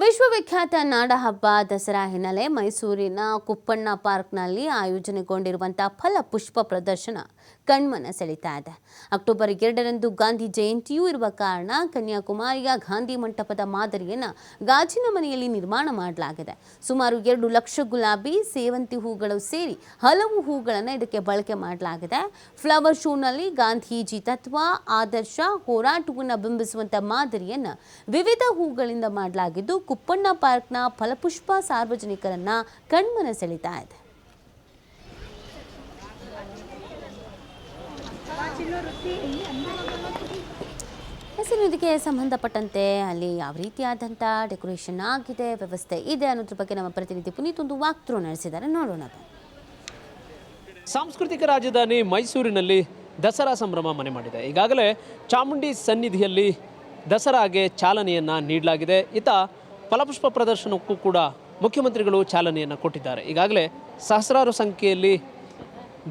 ವಿಶ್ವವಿಖ್ಯಾತ ನಾಡಹಬ್ಬ ದಸರಾ ಹಿನ್ನೆಲೆ ಮೈಸೂರಿನ ಕುಪ್ಪಣ್ಣ ಪಾರ್ಕ್ನಲ್ಲಿ ಆಯೋಜನೆಗೊಂಡಿರುವಂತಹ ಫಲ ಪುಷ್ಪ ಪ್ರದರ್ಶನ ಕಣ್ಮನ ಸೆಳೀತಾ ಇದೆ. ಅಕ್ಟೋಬರ್ ಎರಡರಂದು ಗಾಂಧಿ ಜಯಂತಿಯೂ ಇರುವ ಕಾರಣ ಕನ್ಯಾಕುಮಾರಿಯ ಗಾಂಧಿ ಮಂಟಪದ ಮಾದರಿಯನ್ನು ಗಾಜಿನ ಮನೆಯಲ್ಲಿ ನಿರ್ಮಾಣ ಮಾಡಲಾಗಿದೆ. ಸುಮಾರು ಎರಡು ಲಕ್ಷ ಗುಲಾಬಿ, ಸೇವಂತಿ ಹೂಗಳು ಸೇರಿ ಹಲವು ಹೂಗಳನ್ನು ಇದಕ್ಕೆ ಬಳಕೆ ಮಾಡಲಾಗಿದೆ. ಫ್ಲವರ್ ಶೋನಲ್ಲಿ ಗಾಂಧೀಜಿ ತತ್ವ, ಆದರ್ಶ, ಹೋರಾಟವನ್ನು ಬಿಂಬಿಸುವಂಥ ಮಾದರಿಯನ್ನು ವಿವಿಧ ಹೂಗಳಿಂದ ಮಾಡಲಾಗಿದ್ದು ಕುಪ್ಪಣ್ಣ ಪಾರ್ಕ್ನ ಫಲಪುಷ್ಪ ಸಾರ್ವಜನಿಕರನ್ನ ಕಣ್ಮನ ಸೆಳೀತಾ ಇದೆ. ಹೆಸರು ಇದಕ್ಕೆ ಸಂಬಂಧಪಟ್ಟಂತೆ ಅಲ್ಲಿ ಯಾವ ರೀತಿಯಾದಂಥ ಡೆಕೋರೇಷನ್ ಆಗಿದೆ, ವ್ಯವಸ್ಥೆ ಇದೆ ಅನ್ನೋದ್ರ ಬಗ್ಗೆ ನಮ್ಮ ಪ್ರತಿನಿಧಿ ಪುನೀತ್ ಒಂದು ವಾಕ್ತೃ ನಡೆಸಿದ್ದಾರೆ. ನೋಡೋಣ ಸಾಂಸ್ಕೃತಿಕ ರಾಜಧಾನಿ ಮೈಸೂರಿನಲ್ಲಿ ದಸರಾ ಸಂಭ್ರಮ ಮನೆ ಮಾಡಿದೆ. ಈಗಾಗಲೇ ಚಾಮುಂಡಿ ಸನ್ನಿಧಿಯಲ್ಲಿ ದಸರಾಗೆ ಚಾಲನೆಯನ್ನು ನೀಡಲಾಗಿದೆ. ಇತ ಫಲಪುಷ್ಪ ಪ್ರದರ್ಶನಕ್ಕೂ ಕೂಡ ಮುಖ್ಯಮಂತ್ರಿಗಳು ಚಾಲನೆಯನ್ನು ಕೊಟ್ಟಿದ್ದಾರೆ. ಈಗಾಗಲೇ ಸಹಸ್ರಾರು ಸಂಖ್ಯೆಯಲ್ಲಿ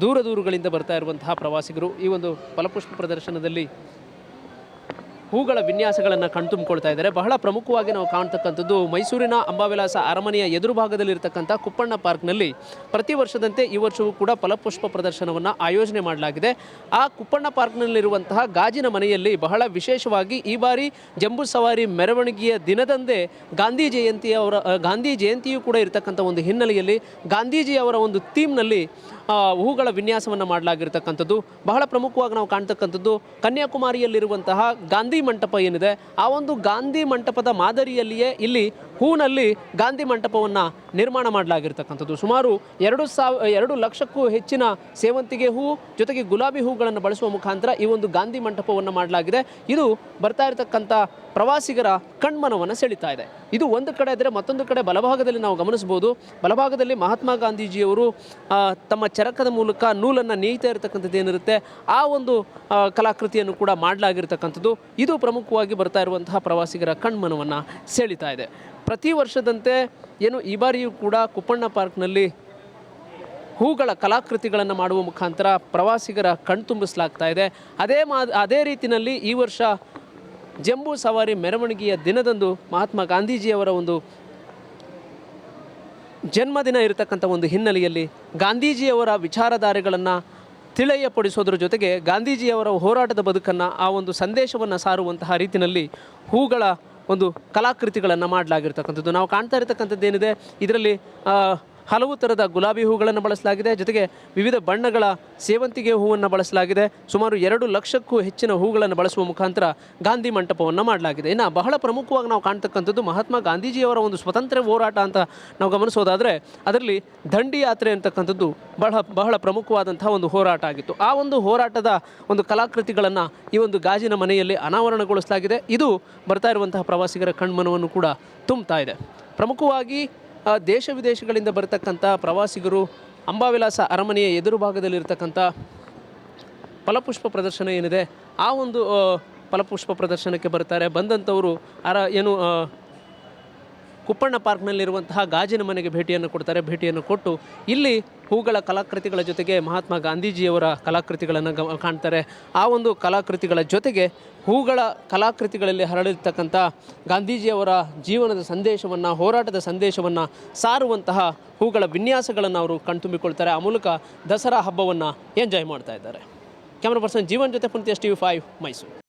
ದೂರ ದೂರುಗಳಿಂದ ಬರ್ತಾ ಇರುವಂತಹ ಪ್ರವಾಸಿಗರು ಈ ಒಂದು ಫಲಪುಷ್ಪ ಪ್ರದರ್ಶನದಲ್ಲಿ ಹೂಗಳ ವಿನ್ಯಾಸಗಳನ್ನು ಕಣ್ತುಂಬಿಕೊಳ್ತಾ ಇದ್ದಾರೆ. ಬಹಳ ಪ್ರಮುಖವಾಗಿ ನಾವು ಕಾಣ್ತಕ್ಕಂಥದ್ದು ಮೈಸೂರಿನ ಅಂಬಾವಿಲಾಸ ಅರಮನೆಯ ಎದುರು ಭಾಗದಲ್ಲಿರ್ತಕ್ಕಂಥ ಕುಪ್ಪಣ್ಣ ಪಾರ್ಕ್ನಲ್ಲಿ ಪ್ರತಿ ವರ್ಷದಂತೆ ಈ ವರ್ಷವೂ ಕೂಡ ಫಲಪುಷ್ಪ ಪ್ರದರ್ಶನವನ್ನು ಆಯೋಜನೆ ಮಾಡಲಾಗಿದೆ. ಆ ಕುಪ್ಪಣ್ಣ ಪಾರ್ಕ್ನಲ್ಲಿರುವಂತಹ ಗಾಜಿನ ಮನೆಯಲ್ಲಿ ಬಹಳ ವಿಶೇಷವಾಗಿ ಈ ಬಾರಿ ಜಂಬೂ ಸವಾರಿ ಮೆರವಣಿಗೆಯ ದಿನದಂದೇ ಗಾಂಧಿ ಜಯಂತಿಯವರ ಗಾಂಧಿ ಜಯಂತಿಯೂ ಕೂಡ ಇರತಕ್ಕಂಥ ಒಂದು ಹಿನ್ನೆಲೆಯಲ್ಲಿ ಗಾಂಧೀಜಿಯವರ ಒಂದು ಥೀಮ್ನಲ್ಲಿ ಹೂಗಳ ವಿನ್ಯಾಸವನ್ನು ಮಾಡಲಾಗಿರ್ತಕ್ಕಂಥದ್ದು. ಬಹಳ ಪ್ರಮುಖವಾಗಿ ನಾವು ಕಾಣ್ತಕ್ಕಂಥದ್ದು ಕನ್ಯಾಕುಮಾರಿಯಲ್ಲಿರುವಂತಹ ಗಾಂಧಿ ಮಂಟಪ ಏನಿದೆ, ಆ ಒಂದು ಗಾಂಧಿ ಮಂಟಪದ ಮಾದರಿಯಲ್ಲಿಯೇ ಇಲ್ಲಿ ಹೂನಲ್ಲಿ ಗಾಂಧಿ ಮಂಟಪವನ್ನು ನಿರ್ಮಾಣ ಮಾಡಲಾಗಿರ್ತಕ್ಕಂಥದ್ದು. ಸುಮಾರು ಎರಡು ಸಾವ, ಎರಡು ಲಕ್ಷಕ್ಕೂ ಹೆಚ್ಚಿನ ಸೇವಂತಿಗೆ ಹೂ, ಜೊತೆಗೆ ಗುಲಾಬಿ ಹೂಗಳನ್ನು ಬಳಸುವ ಮುಖಾಂತರ ಈ ಒಂದು ಗಾಂಧಿ ಮಂಟಪವನ್ನು ಮಾಡಲಾಗಿದೆ. ಇದು ಬರ್ತಾ ಇರತಕ್ಕಂಥ ಪ್ರವಾಸಿಗರ ಕಣ್ಮನವನ್ನು ಸೆಳೀತಾ ಇದೆ. ಇದು ಒಂದು ಕಡೆ ಇದ್ದರೆ ಮತ್ತೊಂದು ಕಡೆ ಬಲಭಾಗದಲ್ಲಿ ನಾವು ಗಮನಿಸ್ಬೋದು ಬಲಭಾಗದಲ್ಲಿ ಮಹಾತ್ಮ ಗಾಂಧೀಜಿಯವರು ತಮ್ಮ ಚರಕದ ಮೂಲಕ ನೂಲನ್ನು ನೇಯ್ತಾ ಇರತಕ್ಕಂಥದ್ದು ಏನಿರುತ್ತೆ, ಆ ಒಂದು ಕಲಾಕೃತಿಯನ್ನು ಕೂಡ ಮಾಡಲಾಗಿರ್ತಕ್ಕಂಥದ್ದು. ಇದು ಪ್ರಮುಖವಾಗಿ ಬರ್ತಾ ಇರುವಂತಹ ಪ್ರವಾಸಿಗರ ಕಣ್ಮನವನ್ನು ಸೆಳೀತಾ ಇದೆ. ಪ್ರತಿ ವರ್ಷದಂತೆ ಏನು ಈ ಬಾರಿಯೂ ಕೂಡ ಕುಪ್ಪಣ್ಣ ಪಾರ್ಕ್ನಲ್ಲಿ ಹೂಗಳ ಕಲಾಕೃತಿಗಳನ್ನು ಮಾಡುವ ಮುಖಾಂತರ ಪ್ರವಾಸಿಗರ ಕಣ್ತುಂಬಿಸಲಾಗ್ತಾ ಇದೆ. ಅದೇ ಮಾ, ಅದೇ ರೀತಿಯಲ್ಲಿ ಈ ವರ್ಷ ಜಂಬೂ ಸವಾರಿ ಮೆರವಣಿಗೆಯ ದಿನದಂದು ಮಹಾತ್ಮ ಗಾಂಧೀಜಿಯವರ ಒಂದು ಜನ್ಮದಿನ ಇರತಕ್ಕಂಥ ಒಂದು ಹಿನ್ನೆಲೆಯಲ್ಲಿ ಗಾಂಧೀಜಿಯವರ ವಿಚಾರಧಾರೆಗಳನ್ನು ತಿಳಿಯಪಡಿಸೋದ್ರ ಜೊತೆಗೆ ಗಾಂಧೀಜಿಯವರ ಹೋರಾಟದ ಬದುಕನ್ನು ಆ ಒಂದು ಸಂದೇಶವನ್ನು ಸಾರುವಂತಹ ರೀತಿಯಲ್ಲಿ ಹೂಗಳ ಒಂದು ಕಲಾಕೃತಿಗಳನ್ನು ಮಾಡಲಾಗಿರ್ತಕ್ಕಂಥದ್ದು. ನಾವು ಕಾಣ್ತಾ ಇರತಕ್ಕಂಥದ್ದು ಏನಿದೆ? ಇದರಲ್ಲಿ ಹಲವು ಥರದ ಗುಲಾಬಿ ಹೂಗಳನ್ನು ಬಳಸಲಾಗಿದೆ. ಜೊತೆಗೆ ವಿವಿಧ ಬಣ್ಣಗಳ ಸೇವಂತಿಗೆ ಹೂವನ್ನು ಬಳಸಲಾಗಿದೆ. ಸುಮಾರು ಎರಡು ಲಕ್ಷಕ್ಕೂ ಹೆಚ್ಚಿನ ಹೂಗಳನ್ನು ಬಳಸುವ ಮುಖಾಂತರ ಗಾಂಧಿ ಮಂಟಪವನ್ನು ಮಾಡಲಾಗಿದೆ. ಇನ್ನು ಬಹಳ ಪ್ರಮುಖವಾಗಿ ನಾವು ಕಾಣ್ತಕ್ಕಂಥದ್ದು ಮಹಾತ್ಮ ಗಾಂಧೀಜಿಯವರ ಒಂದು ಸ್ವತಂತ್ರ ಹೋರಾಟ ಅಂತ ನಾವು ಗಮನಿಸೋದಾದರೆ, ಅದರಲ್ಲಿ ದಂಡಿ ಯಾತ್ರೆ ಅಂತಕ್ಕಂಥದ್ದು ಬಹಳ ಬಹಳ ಪ್ರಮುಖವಾದಂಥ ಒಂದು ಹೋರಾಟ ಆಗಿತ್ತು. ಆ ಒಂದು ಹೋರಾಟದ ಒಂದು ಕಲಾಕೃತಿಗಳನ್ನು ಈ ಒಂದು ಗಾಜಿನ ಮನೆಯಲ್ಲಿ ಅನಾವರಣಗೊಳಿಸಲಾಗಿದೆ. ಇದು ಬರ್ತಾ ಇರುವಂತಹ ಪ್ರವಾಸಿಗರ ಕಣ್ಮನವನ್ನು ಕೂಡ ತುಂಬ್ತಾ ಇದೆ. ಪ್ರಮುಖವಾಗಿ ದೇಶ ವಿದೇಶಗಳಿಂದ ಬರತಕ್ಕಂಥ ಪ್ರವಾಸಿಗರು ಅಂಬಾವಿಲಾಸ ಅರಮನೆಯ ಎದುರು ಭಾಗದಲ್ಲಿರ್ತಕ್ಕಂಥ ಫಲಪುಷ್ಪ ಪ್ರದರ್ಶನ ಏನಿದೆ, ಆ ಒಂದು ಫಲಪುಷ್ಪ ಪ್ರದರ್ಶನಕ್ಕೆ ಬರ್ತಾರೆ. ಬಂದಂಥವರು, ಅರ, ಏನು ಕುಪ್ಪಣ್ಣ ಪಾರ್ಕ್ನಲ್ಲಿರುವಂತಹ ಗಾಜಿನ ಮನೆಗೆ ಭೇಟಿಯನ್ನು ಕೊಡ್ತಾರೆ. ಭೇಟಿಯನ್ನು ಕೊಟ್ಟು ಇಲ್ಲಿ ಹೂಗಳ ಕಲಾಕೃತಿಗಳ ಜೊತೆಗೆ ಮಹಾತ್ಮ ಗಾಂಧೀಜಿಯವರ ಕಲಾಕೃತಿಗಳನ್ನು ಗಮ ಕಾಣ್ತಾರೆ. ಆ ಒಂದು ಕಲಾಕೃತಿಗಳ ಜೊತೆಗೆ ಹೂಗಳ ಕಲಾಕೃತಿಗಳಲ್ಲಿ ಹರಳಿರ್ತಕ್ಕಂಥ ಗಾಂಧೀಜಿಯವರ ಜೀವನದ ಸಂದೇಶವನ್ನು, ಹೋರಾಟದ ಸಂದೇಶವನ್ನು ಸಾರುವಂತಹ ಹೂಗಳ ವಿನ್ಯಾಸಗಳನ್ನು ಅವರು ಕಣ್ತುಂಬಿಕೊಳ್ತಾರೆ. ಆ ಮೂಲಕ ದಸರಾ ಹಬ್ಬವನ್ನು ಎಂಜಾಯ್ ಮಾಡ್ತಾ ಇದ್ದಾರೆ. ಕ್ಯಾಮ್ರಾ ಪರ್ಸನ್ ಜೀವನ್ ಜೊತೆ S T V five Mysuru.